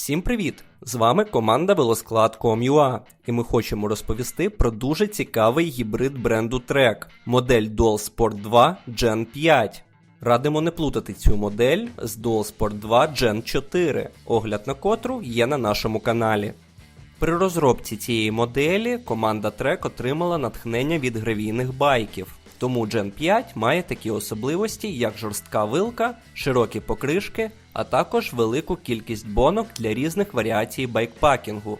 Всім привіт! З вами команда Велосклад.com.ua і ми хочемо розповісти про дуже цікавий гібрид бренду Trek, модель Dual Sport 2 Gen 5. Радимо не плутати цю модель з Dual Sport 2 Gen 4, огляд на котру є на нашому каналі. При розробці цієї моделі команда Trek отримала натхнення від гравійних байків. Тому Gen 5 має такі особливості, як жорстка вилка, широкі покришки, а також велику кількість бонок для різних варіацій байкпакінгу.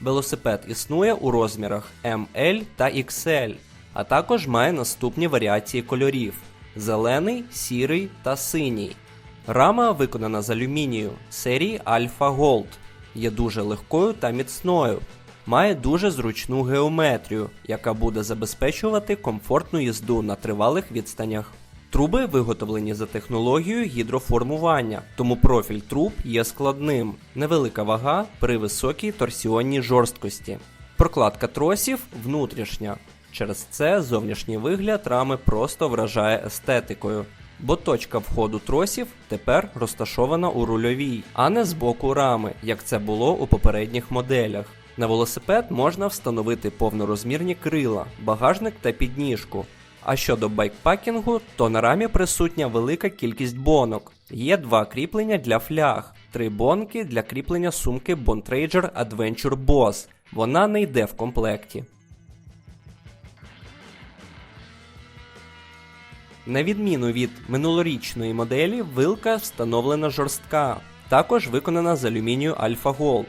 Велосипед існує у розмірах ML та XL, а також має наступні варіації кольорів: зелений, сірий та синій. Рама виконана з алюмінію серії Alpha Gold, є дуже легкою та міцною. Має дуже зручну геометрію, яка буде забезпечувати комфортну їзду на тривалих відстанях. Труби виготовлені за технологією гідроформування, тому профіль труб є складним, невелика вага при високій торсіонній жорсткості. Прокладка тросів внутрішня. Через це зовнішній вигляд рами просто вражає естетикою. Бо точка входу тросів тепер розташована у рульовій, а не з боку рами, як це було у попередніх моделях. На велосипед можна встановити повнорозмірні крила, багажник та підніжку. А щодо байкпакінгу, то на рамі присутня велика кількість бонок. Є два кріплення для фляг, три бонки для кріплення сумки Bontrager Adventure Boss. Вона не йде в комплекті. На відміну від минулорічної моделі, вилка встановлена жорстка, також виконана з алюмінію Alpha Gold.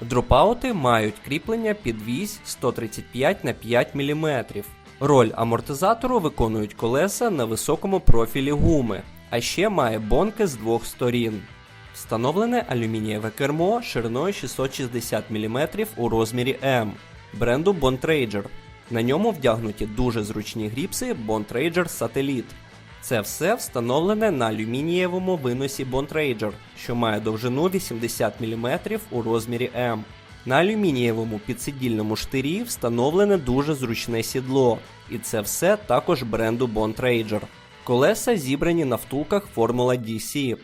Дропаути мають кріплення під вісь 135 на 5 мм. Роль амортизатору виконують колеса на високому профілі гуми, а ще має бонки з двох сторін. Встановлене алюмінієве кермо шириною 660 мм у розмірі М бренду Bontrager. На ньому вдягнуті дуже зручні гріпси Bontrager Satellite. Це все встановлене на алюмінієвому виносі Bontrager, що має довжину 80 мм у розмірі М. На алюмінієвому підсидільному штирі встановлене дуже зручне сідло, і це все також бренду Bontrager. Колеса зібрані на втулках Formula DC.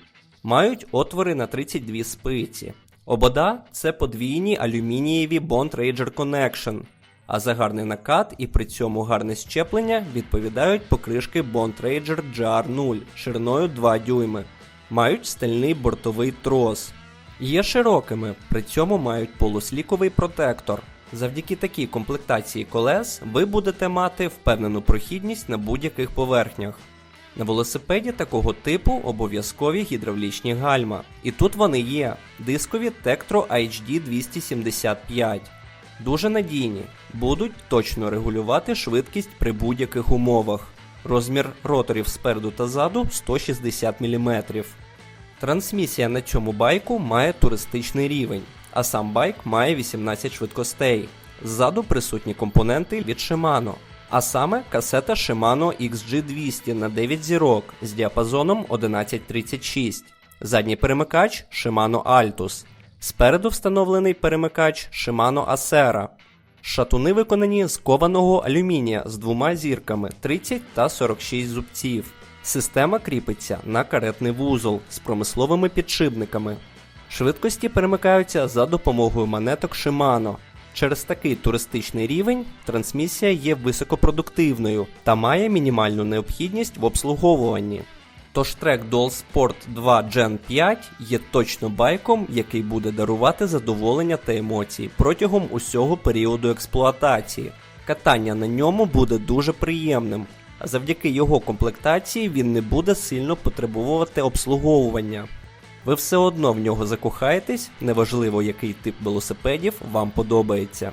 Мають отвори на 32 спиці. Обода це подвійні алюмінієві Bontrager Connection, а за гарний накат і при цьому гарне щеплення відповідають покришки Bond Bontrager GR0 шириною 2 дюйми. Мають стальний бортовий трос. Є широкими, при цьому мають полусліковий протектор. Завдяки такій комплектації колес ви будете мати впевнену прохідність на будь-яких поверхнях. На велосипеді такого типу обов'язкові гідравлічні гальма. І тут вони є: дискові Tektro HD 275. Дуже надійні, будуть точно регулювати швидкість при будь-яких умовах. Розмір роторів спереду та ззаду 160 мм. Трансмісія на цьому байку має туристичний рівень, а сам байк має 18 швидкостей. Ззаду присутні компоненти від Shimano, а саме касета Shimano XG200 на 9 зірок з діапазоном 1136, задній перемикач Shimano Altus. Спереду встановлений перемикач Shimano Acera. Шатуни виконані з кованого алюмінія з двома зірками 30 та 46 зубців. Система кріпиться на каретний вузол з промисловими підшипниками. Швидкості перемикаються за допомогою монеток Shimano. Через такий туристичний рівень трансмісія є високопродуктивною та має мінімальну необхідність в обслуговуванні. Тож трек Dual Sport 2 Gen 5 є точно байком, який буде дарувати задоволення та емоції протягом усього періоду експлуатації. Катання на ньому буде дуже приємним, а завдяки його комплектації він не буде сильно потребувати обслуговування. Ви все одно в нього закохаєтесь, неважливо який тип велосипедів вам подобається.